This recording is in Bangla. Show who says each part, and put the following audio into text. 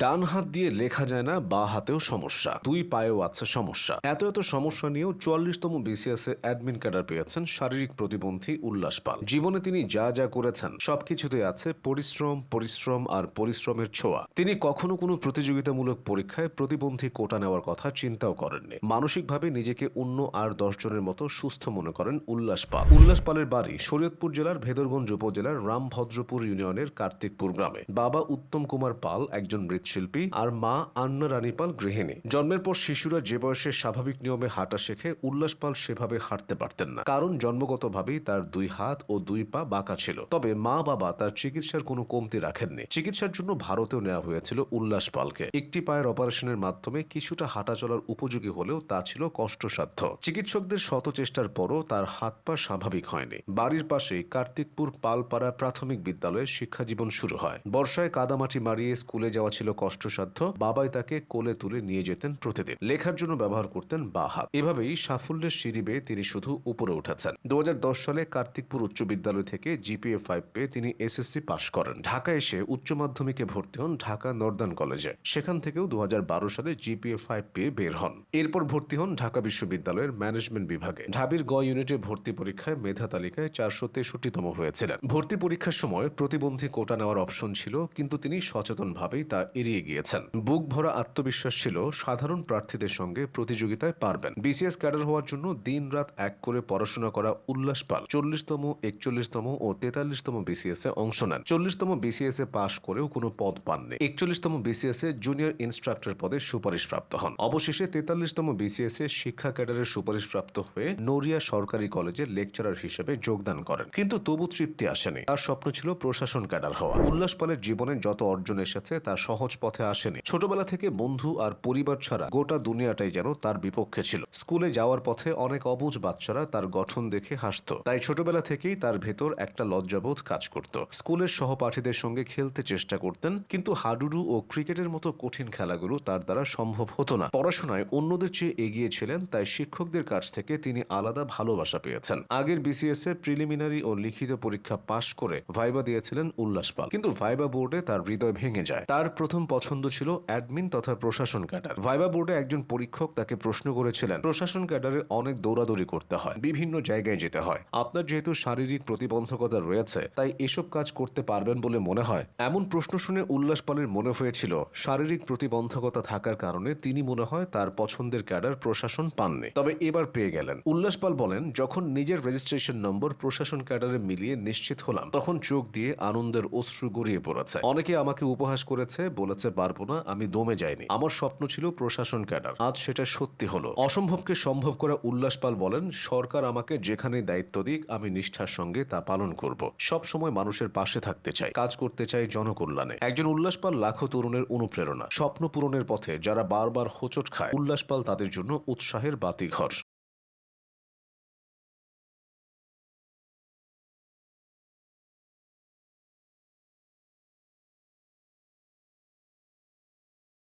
Speaker 1: ডান হাত দিয়ে লেখা যায় না, বা হাতেও সমস্যা, দুই পায়েও আছে সমস্যা। এত এত সমস্যা নিয়েও চুয়াল্লিশতম বিসিএস এ অ্যাডমিন ক্যাডার পেয়েছেন শারীরিক প্রতিবন্ধী উল্লাস পাল। জীবনে তিনি যা যা করেছেন, সবকিছুতে আছে পরিশ্রম পরিশ্রম আর পরিশ্রমের ছোঁয়া। তিনি কখনো কোনো প্রতিযোগিতামূলক পরীক্ষায় প্রতিবন্ধী কোটা নেওয়ার কথা চিন্তাও করেননি। মানসিকভাবে নিজেকে অন্য আর দশজনের মতো সুস্থ মনে করেন উল্লাস পাল। উল্লাস পালের বাড়ি শরীয়তপুর জেলার ভেদরগঞ্জ উপজেলার রামভদ্রপুর ইউনিয়নের কার্তিকপুর গ্রামে। বাবা উত্তম কুমার পাল একজন মৃৎশিল্পী আর মা আন্না রানী পাল গৃহিণী। জন্মের পর শিশুরা যে বয়সে স্বাভাবিক নিয়মে হাঁটা শেখে উল্লাস পাল সেভাবে হাঁটতে পারতেন না। কারণ জন্মগতভাবেই তার দুই হাত ও দুই পা বাঁকা ছিল। তবে মা বাবা তার চিকিৎসার কোনো কমতি রাখেননি। চিকিৎসার জন্য ভারতেও নেওয়া হয়েছিল উল্লাস পালকে একটি পায়ের অপারেশনের মাধ্যমে কিছুটা হাঁটা চলার উপযোগী হলেও তা ছিল কষ্টসাধ্য। চিকিৎসকদের শত চেষ্টার পরও তার হাত পা স্বাভাবিক হয়নি। বাড়ির পাশেই কার্তিকপুর পালপাড়া প্রাথমিক বিদ্যালয়ে শিক্ষা জীবন শুরু হয়। বর্ষায় কাদামাটি মারিয়ে স্কুলে যাওয়া ছিল কষ্টসাধ্য, বাবাই তাকে কোলে তুলে নিয়ে যেতেন প্রতিদিন। লেখার জন্য ব্যবহার করতেন বা হাত এভাবেই সাফল্যের সিঁড়ি বেয়ে তিনি শুধু উপরে উঠেছেন। দু সালে কার্তিকপুর উচ্চ বিদ্যালয় থেকে জিপিএ ফাইভ পেয়ে তিনি এসএসসি পাশ করেন। ঢাকা এসে উচ্চ মাধ্যমিকে ভর্তি হন ঢাকা নর্দার্ন কলেজে। সেখান থেকেও দুহাজার বারো সালে জিপিএ ফাইভ পেয়ে বের হন। এরপর ভর্তি হন ঢাকা বিশ্ববিদ্যালয়ের ম্যানেজমেন্ট বিভাগে। ঢাবির গ ইউনিটে ভর্তি পরীক্ষায় মেধা তালিকায় চারশো তেষট্টিতম হয়েছিলেন। ভর্তি পরীক্ষার সময় প্রতিবন্ধী কোটা নেওয়ার অপশন ছিল, কিন্তু তিনি সচেতনভাবেই তা এড়িয়ে গিয়েছেন। বুক ভরা আত্মবিশ্বাস ছিল, সাধারণ প্রার্থীদের সঙ্গে প্রতিযোগিতায় পারবেন। বিসিএস ক্যাডার হওয়ার জন্য দিন রাত এক করে পড়াশোনা করা উল্লাস পাল। চল্লিশতম, একচল্লিশতম ও তেতাল্লিশতম বিসিএস এ অংশ নেন। চল্লিশতম বিসিএস এ পাশ করেও কোনো পদ পাননি। একচল্লিশতম বিসিএস এ জুনিয়র ইনস্ট্রাক্টর পদে সুপারিশপ্রাপ্ত হন। অবশেষে তেতাল্লিশতম বিসিএস এ শিক্ষা ক্যাডারের সুপারিশপ্রাপ্ত হয়ে নড়িয়া সরকারি কলেজের লেকচারার হিসেবে যোগদান করেন। কিন্তু তবু তৃপ্তি আসেনি। তার স্বপ্ন ছিল প্রশাসন ক্যাডার হওয়া। উল্লাস পালের জীবনে যত অর্জন এসেছে, তা সহজ পথে আসেনি। ছোটবেলা থেকে বন্ধু আর পরিবার ছাড়া গোটা দুনিয়াটাই যেন তার বিপক্ষে ছিল। স্কুলে যাওয়ার পথে অনেক অবুঝ বাচ্চারা তার গঠন দেখে হাসত। তাই ছোটবেলা থেকেই তার ভেতর একটা লজ্জাবোধ কাজ করত। স্কুলের সহপাঠীদের সঙ্গে খেলতে চেষ্টা করতেন, কিন্তু হাডুডু ও ক্রিকেটের মতো কঠিন খেলাগুলো তার দ্বারা সম্ভব হতো না। পড়াশোনায় অন্যদের চেয়ে এগিয়ে ছিলেন, তাই শিক্ষকদের কাছ থেকে তিনি আলাদা ভালোবাসা পেয়েছেন। আগের বিসিএস এ প্রিলিমিনারি ও লিখিত পরীক্ষা পাশ করে ভাইবা দিয়েছিলেন উল্লাস পাল। কিন্তু ভাইবা বোর্ডে তার হৃদয় ভেঙে যায়। তার প্রথম পছন্দ ছিল অ্যাডমিন তথা প্রশাসন ক্যাডার। ভাইবা বোর্ডে একজন পরীক্ষক তাকে প্রশ্ন করেছিলেন, প্রশাসন ক্যাডারে অনেক দৌড়াদৌড়ি করতে হয়, বিভিন্ন জায়গায় যেতে হয়। আপনার যেহেতু শারীরিক প্রতিবন্ধকতা রয়েছে, তাই এসব কাজ করতে পারবেন বলে মনে হয়। এমন প্রশ্ন শুনে উল্লাস পালের মনে হয়েছিল, শারীরিক প্রতিবন্ধকতা থাকার কারণে তিনি মনে হয় তার পছন্দের ক্যাডার প্রশাসন পাননি। তবে এবার পেয়ে গেলেন। উল্লাস পাল বলেন, যখন নিজের রেজিস্ট্রেশন নম্বর প্রশাসন ক্যাডারে মিলিয়ে নিশ্চিত হলাম, তখন চোখ দিয়ে আনন্দের অশ্রু গড়িয়ে পড়েছে। অনেকে আমাকে উপহাস করেছে বলেছে, পারব না, আমি দমে যাইনি। আমার স্বপ্ন ছিল প্রশাসন ক্যাডার। আজ সেটা সত্যি হলো। অসম্ভবকে সম্ভব করা উল্লাস পাল বলেন, সরকার আমাকে যেখানে দায়িত্ব দিক, আমি নিষ্ঠার সঙ্গে তা পালন করব। সব সময় মানুষের পাশে থাকতে চাই, কাজ করতে চাই জনকল্যাণে। একজন উল্লাস পাল লাখো তরুণের অনুপ্রেরণা। স্বপ্ন পূরণের পথে যারা বারবার হোঁচট খায়, উল্লাস পাল তাদের জন্য উৎসাহের বাতি বাতিঘর।